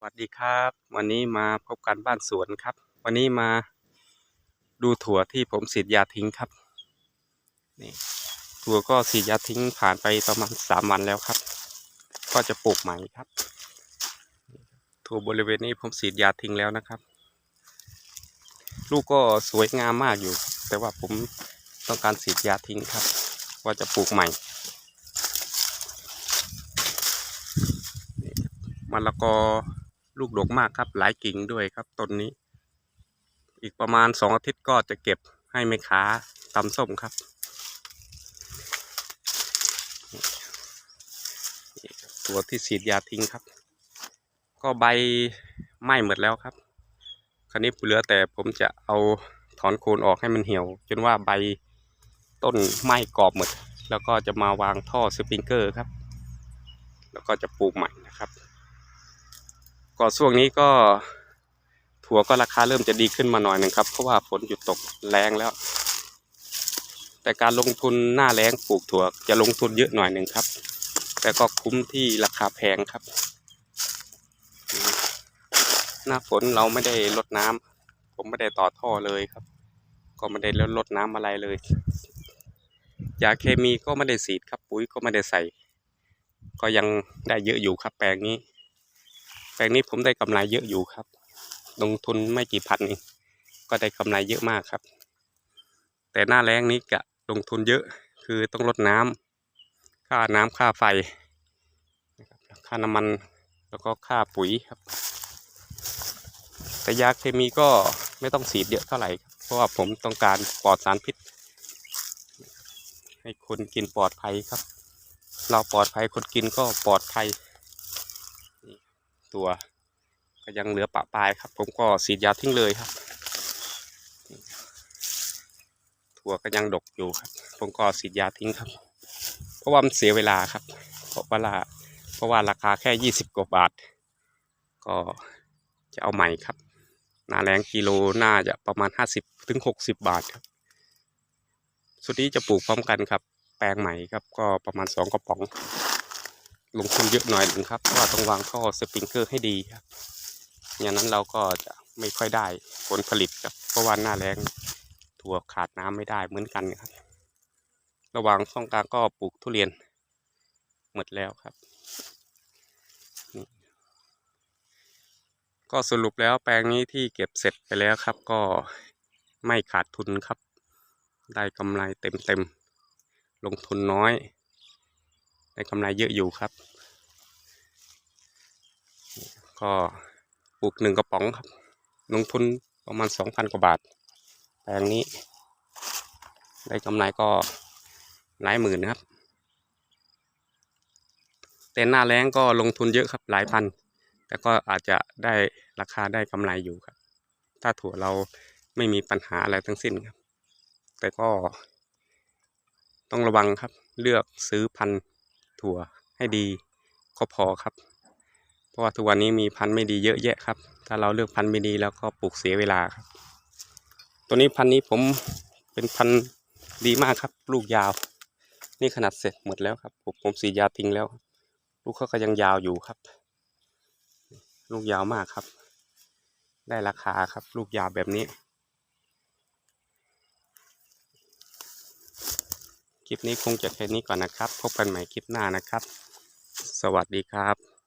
สวัสดีครับ วันนี้มาพบกันบ้านสวนครับ วันนี้มาดูถั่วที่ผมฉีดยาทิ้งครับนี่ถั่วก็ฉีดยาทิ้งผ่านไปประมาณสามวันแล้วครับ ก็จะปลูกใหม่ครับ ถั่วบริเวณนี้ผมฉีดยาทิ้งแล้วนะครับ ลูกก็สวยงามมากอยู่ แต่ว่าผมต้องการฉีดยาทิ้งครับ ว่าจะปลูกใหม่มะละกอ ลูกดกมากครับ หลายกิ่งด้วยครับต้นนี้ อีกประมาณสองอาทิตย์ก็จะเก็บให้แม่ค้าตำส้มครับ ตัวที่ฉีดยาทิ้งครับ ก็ใบไหม้หมดแล้วครับ คราวนี้เหลือแต่ผมจะเอาถอนโคนออกให้มันเหี่ยว จนว่าใบต้นไหม้กรอบหมด แล้วก็จะมาวางท่อสปริงเกอร์ครับ แล้วก็จะปลูกใหม่นะครับ ก็ช่วงนี้ก็ถั่วก็ราคาเริ่มจะดีขึ้นมาหน่อยหนึ่งครับเพราะว่าฝนหยุดตกแรงแล้ว แต่การลงทุนหน้าแรงปลูกถั่วจะลงทุนเยอะหน่อยหนึ่งครับ แต่ก็คุ้มที่ราคาแพงครับ หน้าฝนเราไม่ได้ลดน้ำผมไม่ได้ต่อท่อเลยครับ ก็ไม่ได้ลดน้ำอะไรเลยยาเคมีก็ไม่ได้ฉีดครับปุ๋ยก็ไม่ได้ใส่ ก็ยังได้เยอะอยู่ครับแปลงนี้ แปลงนี้ผมได้กำไรเยอะอยู่ครับ ลงทุนไม่กี่พันเองก็ได้กำไรเยอะมากครับ แต่หน้าแรงนี้จะลงทุนเยอะคือต้องลดน้ำค่าน้ำค่าไฟนะครับค่าน้ำมันแล้วก็ค่าปุ๋ยครับ แต่ยาเคมีก็ไม่ต้องฉีดเยอะเท่าไหร่เพราะว่าผมต้องการปลอดสารพิษ ให้คนกินปลอดภัยครับ เราปลอดภัยคนกินก็ปลอดภัย ตัว ก็ยังเหลือปะปลายครับ ผมก็ฉีดยาทิ้งเลยครับ ถั่วก็ยังดกอยู่ครับ ผมก็ฉีดยาทิ้งครับ เพราะว่ามันเสียเวลาครับ เพราะว่าเพราะว่าราคาแค่ยี่สิบกว่าบาท ก็จะเอาใหม่ครับหนาแรงกิโลน่าจะประมาณห้าสิบถึงหกสิบบาทครับ สุดนี้จะปลูกพร้อมกันครับ แปลงใหม่ครับก็ประมาณสองกระป๋อง ลงทุนเยอะหน่อยหนึ่งครับเพราะว่าต้องวางท่อสปริงเกอร์ให้ดีครับอย่างนั้นเราก็จะไม่ค่อยได้ผลผลิตครับเพราะว่าหน้าแรงถั่วขาดน้ำไม่ได้เหมือนกันครับ ระหว่างช่องกลางก็ปลูกทุเรียนหมดแล้วครับ ก็สรุปแล้วแปลงนี้ที่เก็บเสร็จไปแล้วครับ ก็ไม่ขาดทุนครับ ได้กำไรเต็มๆลงทุนน้อย ได้กำไรเยอะอยู่ครับ ก็ปลูกหนึ่งกระป๋องครับ ลงทุนประมาณสองพันกว่าบาทแปลงนี้ ได้กำไรก็หลายหมื่นครับ แต่หน้าแรงก็ลงทุนเยอะครับหลายพัน แต่ก็อาจจะได้ราคาได้กำไรอยู่ครับ ถ้าถั่วเราไม่มีปัญหาอะไรทั้งสิ้นครับ แต่ก็ต้องระวังครับ เลือกซื้อพันธุ์ ถั่วให้ดีก็พอครับ เพราะว่าทุกวันนี้มีพันธุ์ไม่ดีเยอะแยะครับ ถ้าเราเลือกพันธุ์ไม่ดีแล้วก็ปลูกเสียเวลาครับ ตัวนี้พันธุ์นี้ผมเป็นพันธุ์ดีมากครับ ลูกยาว นี่ขนาดเสร็จหมดแล้วครับ ผมผมสียาทิ้งแล้ว ลูกเขาก็ยังยาวอยู่ครับ ลูกยาวมากครับ ได้ราคาครับ ลูกยาวแบบนี้ คลิปนี้คงจะแค่นี้ก่อนนะครับ พบกันใหม่คลิปหน้านะครับ สวัสดีครับ